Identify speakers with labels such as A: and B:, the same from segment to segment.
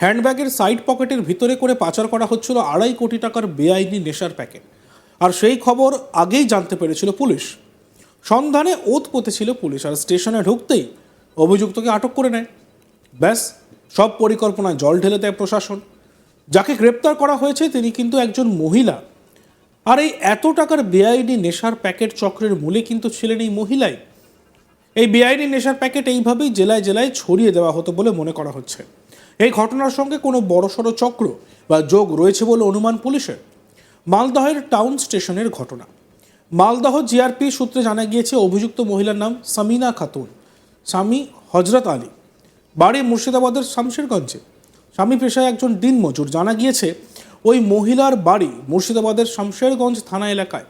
A: হ্যান্ডব্যাগের side পকেটের ভিতরে করে পাচার করা হচ্ছিল আড়াই কোটি টাকার বেআইনি নেশার প্যাকেট। আর সেই খবর আগেই জানতে পেরেছিল পুলিশ। সন্ধানে ওত পতেছিল পুলিশ আর স্টেশনে ঢুকতেই অভিযুক্তকে আটক করে নেয়। ব্যাস, সব পরিকল্পনায় জল ঢেলে দেয় প্রশাসন। যাকে গ্রেপ্তার করা হয়েছে তিনি কিন্তু একজন মহিলা। আর এই এত টাকার বেআইনি নেশার প্যাকেট চক্রের মূলে কিন্তু ছিলেন এই মহিলাই। এই বেআইনি নেশার প্যাকেট এইভাবেই জেলায় জেলায় ছড়িয়ে দেওয়া হতো বলে মনে করা হচ্ছে। এই ঘটনার সঙ্গে কোনো বড়সড় চক্র বা যোগ রয়েছে বলে অনুমান পুলিশের। মালদহের টাউন স্টেশনের ঘটনা। মালদহ জিআরপি সূত্রে জানা গিয়েছে, অভিযুক্ত মহিলার নাম সামিনা খাতুন। স্বামী হজরত আলী। বাড়ি মুর্শিদাবাদের শামশেরগঞ্জে। স্বামী পেশায় একজন দিনমজুর। জানা গিয়েছে, ওই মহিলার বাড়ি মুর্শিদাবাদের শামশেরগঞ্জ থানা এলাকায়।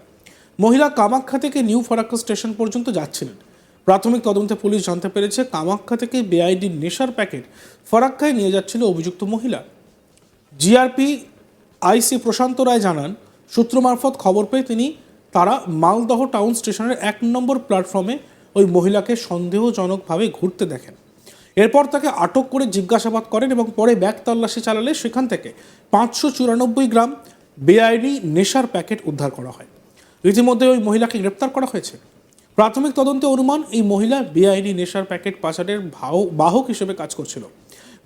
A: মহিলা কামাখ্যা থেকে নিউ ফরাক্কা স্টেশন পর্যন্ত যাচ্ছিলেন। প্রাথমিক তদন্তে পুলিশ জানতে পেরেছে, কামাখ্যা থেকে বেআইডি নেশার প্যাকেট ফারাক্কায় নিয়ে যাচ্ছিল অভিযুক্ত মহিলা। জিআরপি আইসি প্রশান্ত রায় জানান, সূত্র মারফত খবর পেয়ে তিনি তারা মালদহ টাউন স্টেশনের এক নম্বর প্ল্যাটফর্মে ওই মহিলাকে সন্দেহজনকভাবে ঘুরতে দেখেন। এরপর তাকে আটক করে জিজ্ঞাসাবাদ করেন এবং পরে ব্যাগ তল্লাশি চালালে সেখান থেকে পাঁচশো চুরানব্বই গ্রাম বেআইডি নেশার প্যাকেট উদ্ধার করা হয়। ইতিমধ্যে ওই মহিলাকে গ্রেপ্তার করা হয়েছে। প্রাথমিক তদন্তে অনুমান, এই মহিলা বেআইনি নেশার প্যাকেট পাচারের বাহক হিসেবে কাজ করছিল।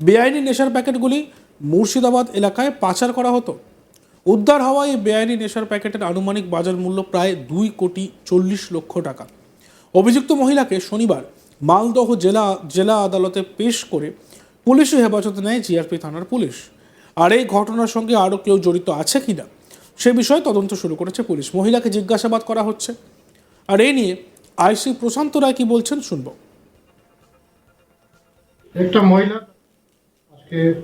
A: বেআইনি নেশার প্যাকেটগুলি মুর্শিদাবাদ এলাকায় পাচার করা হতো। উদ্ধার হওয়া এই বেআইনি নেশার প্যাকেটের আনুমানিক বাজার মূল্য প্রায় দুই কোটি চল্লিশ লক্ষ টাকা। অভিযুক্ত মহিলাকে শনিবার মালদহ জেলা জেলা আদালতে পেশ করে পুলিশি হেফাজতে নেয় জিআরপি থানার পুলিশ। আর এই ঘটনার সঙ্গে আরও কেউ জড়িত আছে কিনা, সে বিষয়ে তদন্ত শুরু করেছে পুলিশ। মহিলাকে জিজ্ঞাসাবাদ করা হচ্ছে। আর এই নিয়ে আইসি প্রশান্ত রায় কি বলছেন শুনব।
B: একটা মহিলা আজকে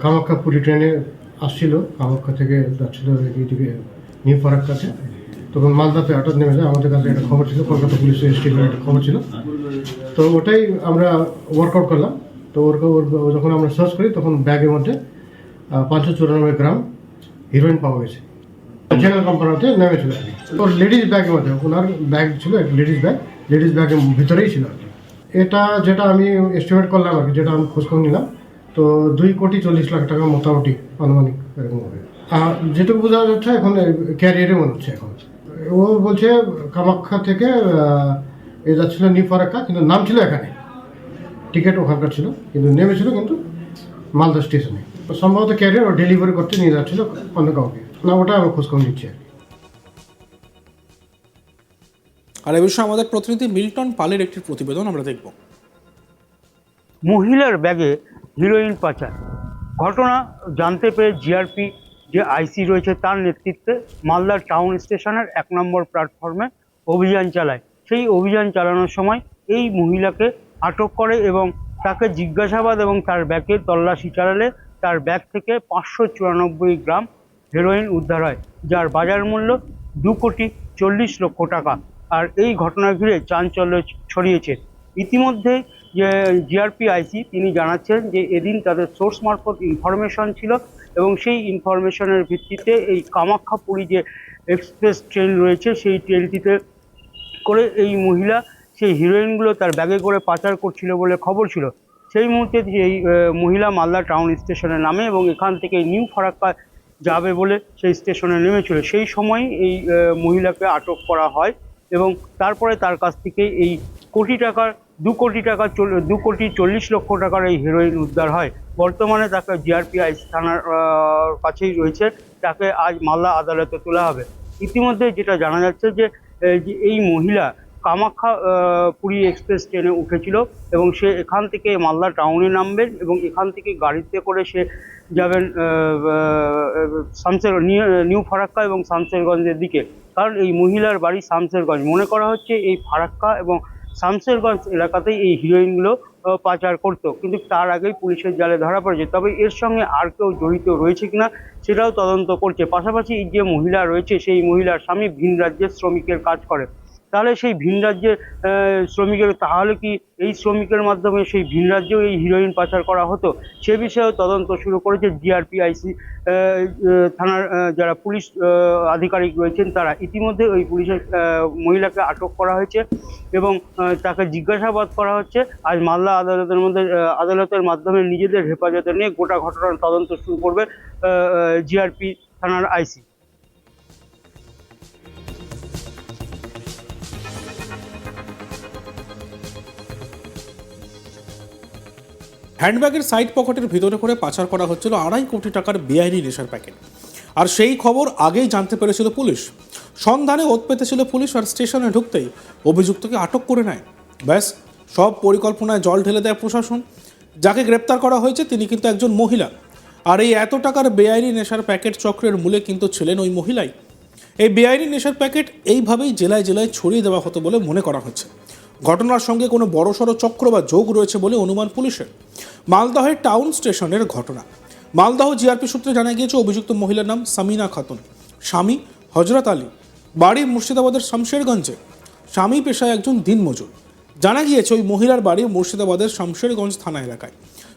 B: কামাখ্যা পুরী ট্রেনে আসছিল, কামাখ্যা থেকে যাচ্ছিল এইদিকে নিউ পার্ক কাছে। তখন মালদাতে হঠাৎ নেমে যায়, আমাদের কাছে একটা খবর ছিল, কলকাতা পুলিশের স্টেশনের একটা খবর ছিল। তো ওটাই আমরা ওয়ার্কআউট করলাম। তো ওর- যখন আমরা সার্চ করি, তখন ব্যাগের মধ্যে পাঁচশো চুরানব্বই গ্রাম হিরোইন পাওয়া গেছে। জেনারেল কোম্পানিতে নেমেছিল আর কি ওর লেডিস ব্যাগের মধ্যে, ওনার ব্যাগ ছিল লেডিস ব্যাগ লেডিস ব্যাগের ভিতরেই ছিল আর কি। এটা যেটা আমি এস্টিমেট করলাম আর কি, যেটা আমি খোঁজখবর নিলাম, তো দুই কোটি চল্লিশ লাখ টাকা মোটামুটি আনুমানিক এরকম হবে। আর যেটুকু বোঝা যাচ্ছে এখন ক্যারিয়ারে মনে হচ্ছে এখন। ও বলছে কামাখ্যা থেকে এ যাচ্ছিল নিউ ফারাক্কা কিন্তু নাম ছিল এখানে। টিকিট ওখানকার ছিল, কিন্তু নেমেছিল কিন্তু মালদা স্টেশনে। সম্ভবত ক্যারিয়ার ও ডেলিভারি করতে নিয়ে যাচ্ছিল অন্য কাউকে। না ওটা আমি খোঁজখবর নিচ্ছি আর
A: আর এ বিষয়ে আমাদের প্রতিনিধি মিল্টন পালের একটি প্রতিবেদন আমরা দেখব।
C: মহিলার ব্যাগে হিরোইন পাচার। ঘটনা জানতে পেরে জিআরপি যে আইসি রয়েছে তার নেতৃত্বে মালদার টাউন স্টেশনের এক নম্বর প্ল্যাটফর্মে অভিযান চালায়। সেই অভিযান চালানোর সময় এই মহিলাকে আটক করে এবং তাকে জিজ্ঞাসাবাদ এবং তার ব্যাগে তল্লাশি চালালে তার ব্যাগ থেকে পাঁচশো চুরানব্বই গ্রাম হেরোইন উদ্ধার হয়, যার বাজার মূল্য দু কোটি চল্লিশ লক্ষ টাকা। আর এই ঘটনা ঘিরে চাঞ্চল্য ছড়িয়েছে। ইতিমধ্যে যে জিআরপি আইসি তিনি জানাচ্ছেন যে এদিন তাদের সোর্স মারফত ইনফরমেশন ছিল এবং সেই ইনফরমেশনের ভিত্তিতে এই কামাখ্যা পুরী যে এক্সপ্রেস ট্রেন রয়েছে, সেই ট্রেনটিতে করে এই মহিলা, সেই হিরোইনগুলো তার ব্যাগে করে পাচার করছিল বলে খবর ছিল। সেই মুহূর্তে এই মহিলা মালদা টাউন স্টেশনে নামে এবং এখান থেকে নিউ ফারাক্কা যাবে বলে সেই স্টেশনে নেমেছিল। সেই সময় এই মহিলাকে আটক করা হয় এবং তারপরে তার কাছ থেকে এই কোটি টাকার, দু কোটি টাকা দু কোটি চল্লিশ লক্ষ টাকার এই হেরোইন উদ্ধার হয়। বর্তমানে তাকে জিআরপিআই থানার কাছেই রয়েছে। তাকে আজ মাল্লা আদালতে তোলা হবে। ইতিমধ্যে যেটা জানা যাচ্ছে যে এই মহিলা কামাখ্যা পুরী এক্সপ্রেস ট্রেনে উঠেছিল এবং সে এখান থেকে মালদা টাউনে নামবেন এবং এখান থেকে গাড়িতে করে সে যাবেন শামসের, নিউ ফারাক্কা এবং শামসেরগঞ্জের দিকে। কারণ এই মহিলার বাড়ি শামসেরগঞ্জ। মনে করা হচ্ছে এই ফারাক্কা এবং শামসেরগঞ্জ এলাকাতেই এই হিরোইনগুলো পাচার করতো। কিন্তু তার আগেই পুলিশের জালে ধরা পড়েছে। তবে এর সঙ্গে আর কেউ জড়িত রয়েছে কিনা সেটাও তদন্ত করছে। পাশাপাশি যে মহিলা রয়েছে, সেই মহিলার স্বামী ভিন রাজ্যের শ্রমিকের কাজ করে। তাহলে সেই ভিন রাজ্যের শ্রমিকের, তাহলে কি এই শ্রমিকের মাধ্যমে সেই ভিন রাজ্যেও এই হিরোইন পাচার করা হতো? সে বিষয়েও তদন্ত শুরু করেছে জিআরপিআইসি থানার যারা পুলিশ আধিকারিক রয়েছেন তারা। ইতিমধ্যে ওই পুলিশের মহিলাকে আটক করা হয়েছে এবং তাকে জিজ্ঞাসাবাদ করা হচ্ছে। আজ মালদা আদালতের মধ্যে আদালতের মাধ্যমে নিজেদের হেফাজতে নিয়ে গোটা ঘটনার তদন্ত শুরু করবে জিআরপি থানার আইসি
A: হ্যান্ডব্যাগের সাইড পকেটের ভিতরে করে পাচার করা হচ্ছিল আড়াই কোটি টাকার বেআইনি নেশার প্যাকেট। আর সেই খবর আগেই জানতে পেরেছিল পুলিশ। সন্ধানে ওত পেতেছিল পুলিশ আর স্টেশনে ঢুকতেই অভিযুক্তকে আটক করে নেয়। ব্যাস, সব পরিকল্পনায় জল ঢেলে দেয় প্রশাসন। যাকে গ্রেপ্তার করা হয়েছে তিনি কিন্তু একজন মহিলা। আর এই এত টাকার বেআইনি নেশার প্যাকেট চক্রের মূলে কিন্তু ছিলেন ওই মহিলাই। এই বেআইনি নেশার প্যাকেট এইভাবেই জেলায় জেলায় ছড়িয়ে দেওয়া হতো বলে মনে করা হচ্ছে। ঘটনার সঙ্গে কোনো বড়সড় চক্র বা যোগ রয়েছে বলে অনুমান পুলিশের। মালদহের টাউন স্টেশনের ঘটনা। মালদহ জিআরপি সূত্রে জানা গিয়েছে, অভিযুক্ত মহিলার নাম সামিনা খাতুন। স্বামী হজরত আলী। বাড়ি মুর্শিদাবাদের শামশেরগঞ্জে। স্বামী পেশায় একজন দিনমজুর। জানা গিয়েছে, ওই মহিলার বাড়ি মুর্শিদাবাদের শামশেরগঞ্জ থানা এলাকায়।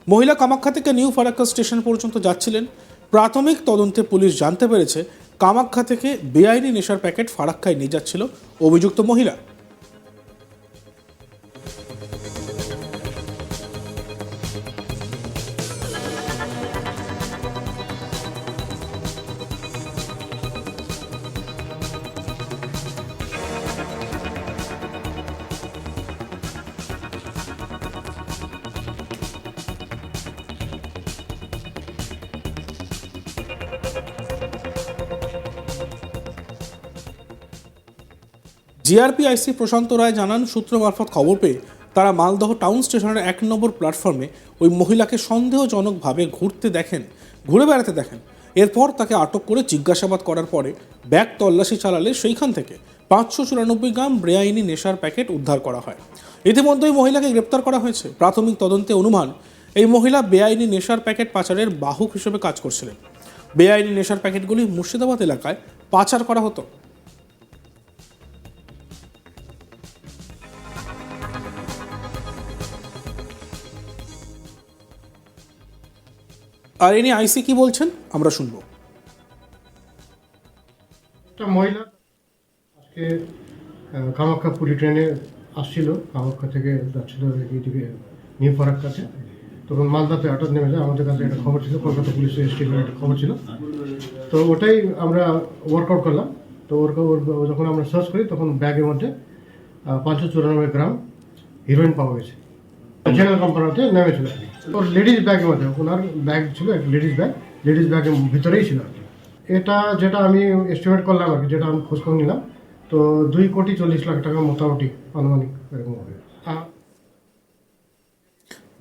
A: মহিলা কামাখ্যা থেকে নিউ ফারাক্কা স্টেশন পর্যন্ত যাচ্ছিলেন। প্রাথমিক তদন্তে পুলিশ জানতে পেরেছে, কামাখ্যা থেকে বেআইনি নেশার প্যাকেট ফারাক্কায় নিয়ে যাচ্ছিল অভিযুক্ত মহিলা। জিআরপিআইসি প্রশান্ত রায় জানান, সূত্র মারফত খবর পেয়ে তারা মালদহ টাউন স্টেশনের এক নম্বর প্ল্যাটফর্মে ওই মহিলাকে সন্দেহজনকভাবে ঘুরতে দেখেন, ঘুরে বেড়াতে দেখেন। এরপর তাকে আটক করে জিজ্ঞাসাবাদ করার পরে ব্যাগ তল্লাশি চালালে সেইখান থেকে পাঁচশো চুরানব্বই গ্রাম বেআইনি নেশার প্যাকেট উদ্ধার করা হয়। ইতিমধ্যেই মহিলাকে গ্রেপ্তার করা হয়েছে। প্রাথমিক তদন্তে অনুমান, এই মহিলা বেআইনি নেশার প্যাকেট পাচারের বাহক হিসেবে কাজ করছিলেন। বেআইনি নেশার প্যাকেটগুলি মুর্শিদাবাদ এলাকায় পাচার করা হতো। আর এ নিয়ে আইসি কি বলছেন, আমরা শুনব।
B: একটা মহিলা আজকে কামাখ্যা পুরী ট্রেনে আসছিল, কামাখ্যা থেকে যাচ্ছিল নিউ ফারাক্কাতে তখন মালদাতে হঠাৎ নেমে যায়। আমাদের কাছে একটা খবর ছিল, কলকাতা পুলিশের স্টেশনের একটা খবর ছিল। তো ওটাই আমরা ওয়ার্কআউট করলাম। তো ওর- যখন আমরা সার্চ করি, তখন ব্যাগের মধ্যে পাঁচশো চুরানব্বই গ্রাম হিরোইন পাওয়া গেছে। জেনারেল কোম্পানিতে নেমেছিল ওর লেডিস ব্যাগের মধ্যে, ওনার ব্যাগ ছিল একটা লেডিস ব্যাগ লেডিস ব্যাগের ভিতরেই ছিল আর কি। এটা যেটা আমি এস্টিমেট করলাম আর কি, যেটা আমি খোঁজখবর নিলাম। তো দুই কোটি চল্লিশ লাখ টাকা মোটামুটি আনুমানিক এরকম হবে।